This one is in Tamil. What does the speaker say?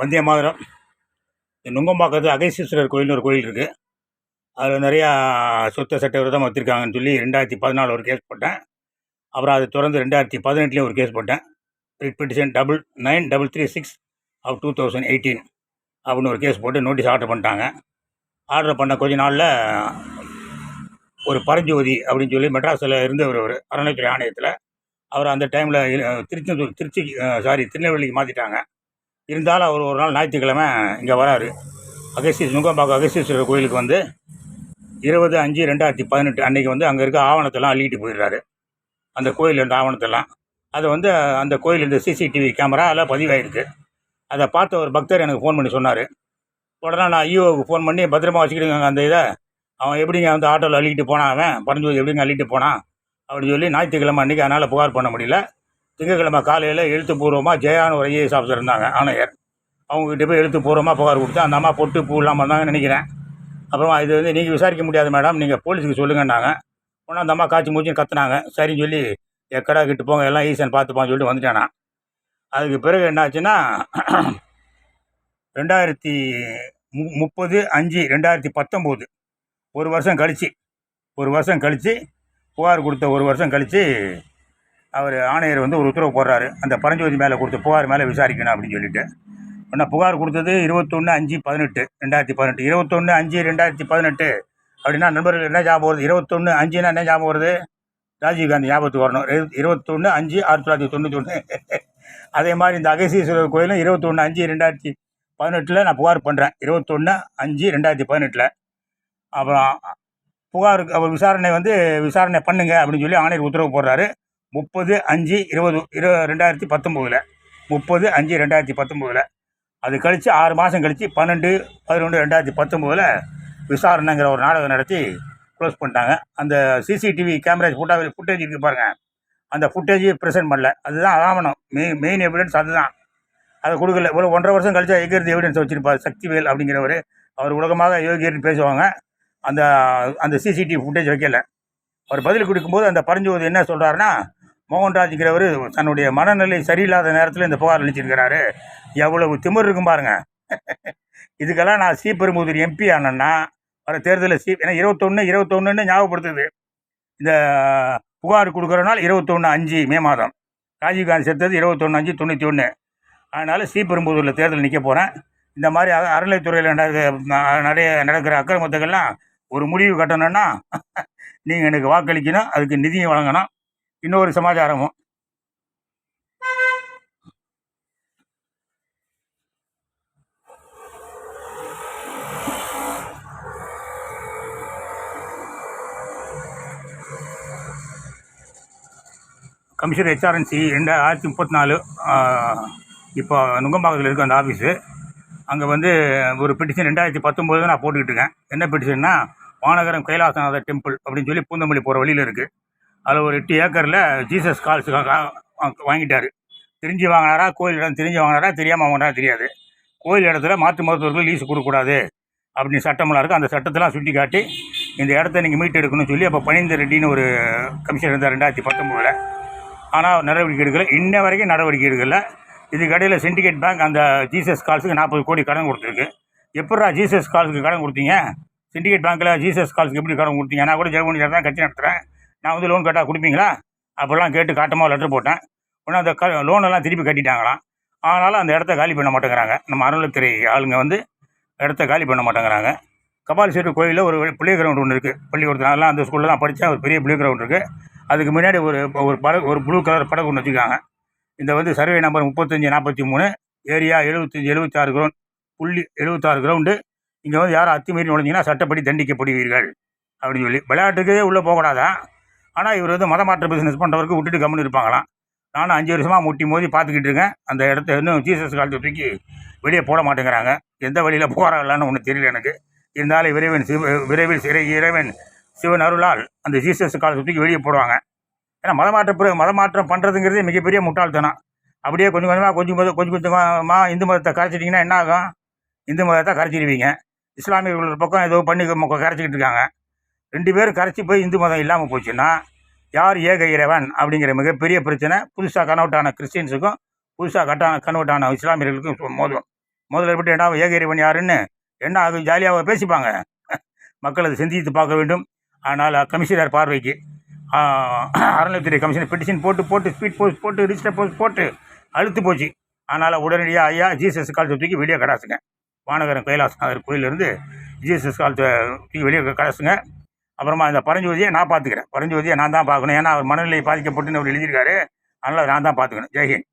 வந்தே மாதிரம். நுங்கம்பாக்கத்து அகஸ்தீஸ்வரர் கோயில்னு ஒரு கோயில் இருக்குது அதில் நிறையா சொத்த சட்ட விரதம் வச்சுருக்காங்கன்னு சொல்லி ரெண்டாயிரத்தி பதினாலு ஒரு கேஸ் போட்டேன். அப்புறம் அதை தொடர்ந்து ரெண்டாயிரத்தி பதினெட்டுலேயும் ஒரு கேஸ் போட்டேன். Writ petition double nine double three six of two thousand eighteen அப்படின்னு ஒரு கேஸ் போட்டு நோட்டீஸ் ஆர்டர் பண்ணிட்டாங்க. ஆர்டர் பண்ண கொஞ்ச நாளில் ஒரு பரஞ்சோதி அப்படின்னு சொல்லி மெட்ராஸில் இருந்தவர் ஒரு அறநிலைத்துறை ஆணையத்தில். அவர் அந்த டைமில் திருச்செந்தூர் திருச்சி சாரி திருநெல்வேலிக்கு மாற்றிட்டாங்க இருந்தாலும் அவர் ஒரு நாள் ஞாயிற்றுக்கிழமை இங்கே வராரு. அகஸ்தீஸ் நுங்கம்பாக்கம் அகஸ்தீஸ்வரர் கோயிலுக்கு வந்து இருபது அஞ்சு ரெண்டாயிரத்தி பதினெட்டு அன்றைக்கி வந்து அங்கே இருக்க ஆவணத்தெல்லாம் அள்ளிட்டு போயிடுறாரு. அந்த கோயில் இருந்த ஆவணத்தெல்லாம். அதை வந்து அந்த கோயில் இருந்த சிசிடிவி கேமரா எல்லாம் பதிவாயிருக்கு. அதை பார்த்த ஒரு பக்தர் எனக்கு ஃபோன் பண்ணி சொன்னார். உடனே நான் ஐயோவுக்கு ஃபோன் பண்ணி பத்திரமா வச்சுக்கிடுங்க அந்த இதை. அவன் எப்படிங்க வந்து ஆட்டோவில் அள்ளிக்கிட்டு போனான் அவன்? பரஞ்சோதி எப்படிங்க அள்ளிட்டு போனான்? அப்படின்னு சொல்லி ஞாயிற்றுக்கிழமை அன்றைக்கி அதனால் புகார் பண்ண முடியல. திங்கக்கிழமை காலையில் எழுத்துப்பூர்வமாக ஜெயான்னு ஒரு ஐஏஎஸ் ஆஃபீஸர் இருந்தாங்க ஆணையர். அவங்ககிட்ட போய் எழுத்துப்பூர்வமாக புகார் கொடுத்து அந்த அம்மா பொட்டு பூ இல்லாமல் இருந்தாங்கன்னு நினைக்கிறேன். அப்புறமா இது வந்து நீங்கள் விசாரிக்க முடியாது மேடம் நீங்கள் போலீஸுக்கு சொல்லுங்கன்னாங்க. உடனே அந்த அம்மா காய்ச்சி மூச்சின்னு கத்துனாங்க. சரின்னு சொல்லி எக்கடா கிட்டு போங்க எல்லாம் ஈசன் பார்த்துப்பான்னு சொல்லிட்டு வந்துட்டேன். நான் அதுக்கு பிறகு என்னாச்சுன்னா ரெண்டாயிரத்தி மு முப்பது அஞ்சு ரெண்டாயிரத்தி பத்தொம்போது ஒரு வருஷம் கழித்து ஒரு வருஷம் கழித்து புகார் கொடுத்த ஒரு வருஷம் கழித்து அவர் ஆணையர் வந்து ஒரு உத்தரவு போடுறாரு. அந்த பரஞ்சோதி மேலே கொடுத்த புகார் மேலே விசாரிக்கணும் அப்படின்னு சொல்லிட்டு. உடனே புகார் கொடுத்தது இருபத்தொன்று அஞ்சு பதினெட்டு ரெண்டாயிரத்தி பதினெட்டு. இருபத்தொன்று அஞ்சு ரெண்டாயிரத்தி பதினெட்டு. அப்படின்னா நண்பர்கள் என்ன ஞாபகம் வருது? இருபத்தொன்று அஞ்சுன்னா என்ன ஞாபகம் வருது? ராஜீவ்காந்தி ஞாபகத்துக்கு வரணும். இரு- இருபத்தொன்று அஞ்சு ஆயிரத்தி தொள்ளாயிரத்தி தொண்ணூற்றி ஒன்று அதே மாதிரி இந்த அகசீஸ்வரர் கோயிலும் இருபத்தொன்று அஞ்சு ரெண்டாயிரத்தி பதினெட்டில் நான் புகார் பண்ணுறேன் இருபத்தொன்று அஞ்சு ரெண்டாயிரத்தி பதினெட்டில். அப்புறம் புகாருக்கு அவர் விசாரணை வந்து விசாரணை பண்ணுங்க அப்படின்னு சொல்லி ஆணையர் உத்தரவு போடுறாரு. முப்பது அஞ்சு இருபது இரு ரெண்டாயிரத்தி பத்தொம்போதில் முப்பது அஞ்சு ரெண்டாயிரத்தி பத்தொம்போதில் அது கழித்து ஆறு மாதம் கழித்து பன்னெண்டு பதினொன்று ரெண்டாயிரத்தி பத்தொம்போதில் விசாரணைங்கிற ஒரு நாடகம் நடத்தி க்ளோஸ் பண்ணிட்டாங்க. அந்த சிசிடிவி கேமரா ஃபுட்டா ஃபுட்டேஜ் இருக்குது பாருங்கள் அந்த ஃபுட்டேஜ் ப்ரெசென்ட் பண்ணல. அதுதான் ஆவணம். மெயின் மெயின் எவிடன்ஸ் அதுதான். அதை கொடுக்கல. ஒரு ஒன்றரை வருஷம் கழிச்சா எகிறது எவிடன்ஸ் வச்சிருப்பார். சக்திவேல் அப்படிங்கிறவர். அவர் உலகமாக யோகியர்னு பேசுவாங்க. அந்த அந்த சிசிடிவி ஃபுட்டேஜ் வைக்கல. அவர் பதில் கொடுக்கும்போது அந்த பரஞ்சோதி என்ன சொல்கிறாருன்னா மோகன்ராஜ்ங்கிறவர் தன்னுடைய மனநிலை சரியில்லாத நேரத்தில் இந்த புகார் அளிச்சிருக்கிறாரு. எவ்வளவு திமிர் இருக்கும் பாருங்க. இதுக்கெல்லாம் நான் ஸ்ரீபெரும்புதூர் எம்பி ஆனேன்னா வர தேர்தலில் சி ஏன்னா இருபத்தொன்று இருபத்தொன்னுன்னு ஞாபகப்படுத்துது. இந்த புகார் கொடுக்குற நாள் இருபத்தொன்று அஞ்சு மே மாதம். ராஜீவ்காந்தி செத்தது இருபத்தொன்று அஞ்சு தொண்ணூற்றி ஒன்று அதனால் ஸ்ரீபெரும்புதூரில் தேர்தல் நிற்க போகிறேன் இந்த மாதிரி அறநிலைத்துறையில் நிறைய நடக்கிற அக்கிரமத்துக்கெல்லாம் ஒரு முடிவு கட்டணும்னா நீங்கள் எனக்கு வாக்களிக்கணும் அதுக்கு நிதியும் வழங்கணும். இன்னொரு சமாச்சாரமும். கமிஷனர் ஹெச்ஆர்என்சி ரெண்டு ஆயிரத்தி முப்பத்தி நாலு இப்போ நுங்கம்பாக்கத்தில் இருக்க அந்த ஆஃபீஸு அங்கே வந்து ஒரு பெட்டிஷன் ரெண்டாயிரத்தி பத்தொம்போது நான் போட்டுக்கிட்டு இருக்கேன். என்ன பெட்டிஷன்னா வானகரம் கைலாசநாதர் டெம்பிள் அப்படின்னு சொல்லி பூந்தமல்லி போகிற வழியில் இருக்குது அதில் ஒரு எட்டு ஏக்கரில் ஜீசஸ் கால்ஸ் வாங்கிட்டார். தெரிஞ்சு வாங்கினாரா கோயில் இடம் தெரிஞ்சு வாங்கினாரா தெரியாமல் வாங்கினாரா தெரியாது. கோயில் இடத்துல மாற்று மருத்துவர்கள் லீஸ் கொடுக்கக்கூடாது அப்படின்னு சட்டமெல்லாம் இருக்குது அந்த சட்டத்தெல்லாம் சுட்டி காட்டி இந்த இடத்த நீங்கள் மீட்டு எடுக்கணும்னு சொல்லி அப்போ பனிந்த ரெட்டின்னு ஒரு கமிஷன் இருந்தார் ரெண்டாயிரத்தி பத்தொம்போதில். ஆனால் நடவடிக்கை எடுக்கல. இன்ன வரைக்கும் நடவடிக்கை எடுக்கல. இதுக்கடையில் சிண்டிகேட் பேங்க் அந்த ஜீசஸ் கால்ஸுக்கு நாற்பது கோடி கடன் கொடுத்துருக்கு. எப்படா ஜீசஸ் கால்ஸுக்கு கடன் கொடுத்தீங்க? சிண்டிகேட் பேங்க்கில் ஜீசஸ் கால்ஸுக்கு எப்படி கடன் கொடுத்தீங்க? நான் கூட ஜெகமணி தான் கட்சி நடத்துகிறேன் நான் வந்து லோன் கேட்டால் கொடுப்பீங்களா? அப்படிலாம் கேட்டு காட்டமாக லெட்டர் போட்டேன். உடனே அந்த க லோனெல்லாம் திருப்பி கட்டிட்டாங்களாம். ஆனாலும் அந்த இடத்த காலி பண்ண மாட்டேங்கிறாங்க. நம்ம அறநிலைத்துறை ஆளுங்க வந்து இடத்த காலி பண்ண மாட்டேங்கிறாங்க. கபாலீஸ்வரர் கோயிலில் ஒரு பிளே கிரவுண்ட் ஒன்று இருக்குது பள்ளிக்கூடத்தில். அதெல்லாம் அந்த ஸ்கூலில் தான் படித்தேன் ஒரு பெரிய பிளே கிரவுண்ட் இருக்குது அதுக்கு முன்னாடி ஒரு ஒரு படகு ஒரு ப்ளூ கலர் படகு ஒன்று வச்சுருக்காங்க. இந்த வந்து சர்வே நம்பர் முப்பத்தஞ்சு நாற்பத்தி மூணு ஏரியா எழுபத்தஞ்சி எழுபத்தாறு கிரவுண்ட் புள்ளி எழுபத்தாறு கிரவுண்டு இங்கே வந்து யாரும் அத்துமீறி நுழைஞ்சிங்கன்னா சட்டப்படி தண்டிக்கப்படுவீர்கள். அப்படின்னு சொல்லி. விளையாட்டுக்கே உள்ளே போகக்கூடாதான் ஆனால் இவர் வந்து மதமாற்ற பிஸ்னஸ் பண்ணுறவருக்கு விட்டுட்டு கம்முன்னு இருப்பாங்களாம் நானும் அஞ்சு வருஷமாக முட்டி மோதி பார்த்துக்கிட்டு இருக்கேன். அந்த இடத்த இன்னும் ஜீசஸ் காலத்தை தூக்கி வெளியே போட மாட்டேங்கிறாங்க. எந்த வழியில் போகிறாங்களான்னு ஒன்றும் தெரியல எனக்கு. இருந்தாலும் விரைவன் சிவ விரைவில் சிறை இறைவன் சிவன் அருளால் அந்த ஜீசஸ் காலத்தை தூக்கி வெளியே போடுவாங்க. ஏன்னா மதமாற்ற மதமாற்றம் பண்ணுறதுங்கிறதே மிகப்பெரிய முட்டாள்தனம். அப்படியே கொஞ்சம் கொஞ்சமாக கொஞ்சம் கொஞ்சம் கொஞ்சம் கொஞ்சமாக இந்து மதத்தை கரைச்சிட்டிங்கன்னா என்ன ஆகும்? இந்து மதத்தை கரைச்சிடுவீங்க. இஸ்லாமியர்கள் பக்கம் ஏதோ பண்ணி கரைச்சிக்கிட்டு இருக்காங்க. ரெண்டு பேரும் கரைச்சி போய் இந்து மதம் இல்லாமல் போச்சுன்னா யார் ஏக இறைவன் அப்படிங்கிற மிகப்பெரிய பிரச்சனை. புதுசாக கன்வெர்ட் ஆன கிறிஸ்டின்ஸுக்கும் புதுசாக கட்டான கன்வெர்ட் ஆன இஸ்லாமியர்களுக்கும் மோதும். முதல்ல விட்டு என்ன ஏக இறைவன் யாருன்னு? என்ன ஆகும்? ஜாலியாக பேசிப்பாங்க. மக்கள் அதை சிந்தித்து பார்க்க வேண்டும். ஆனால் கமிஷனர் பார்வைக்கு அறநிலையத்துறை கமிஷனர் பெட்டிஷன் போட்டு போட்டு ஸ்பீட் போஸ்ட் போட்டு ரிஜிஸ்டர் போஸ்ட் போட்டு அழுத்து போச்சு. அதனால் உடனடியாக ஐயா ஜீசஸ் காலத்தை தூக்கி வெளியே கடாசுங்க. வானகரம் கைலாசநாதர் கோயிலிருந்து ஜீசஸ் காலத்தை தூக்கி வெளியே கடாசுங்க. அப்புறமா இந்த பரஞ்சோதியை நான் பார்த்துக்கிறேன். பரஞ்சோதியை நான் தான் பார்க்கணும். ஏன்னா அவர் மனநிலை பாதிக்கப்பட்டுன்னு அவர் எழுதியிருக்காரு. அதனால் நான் தான் பார்த்துக்கணும். ஜெய்ஹிந்த்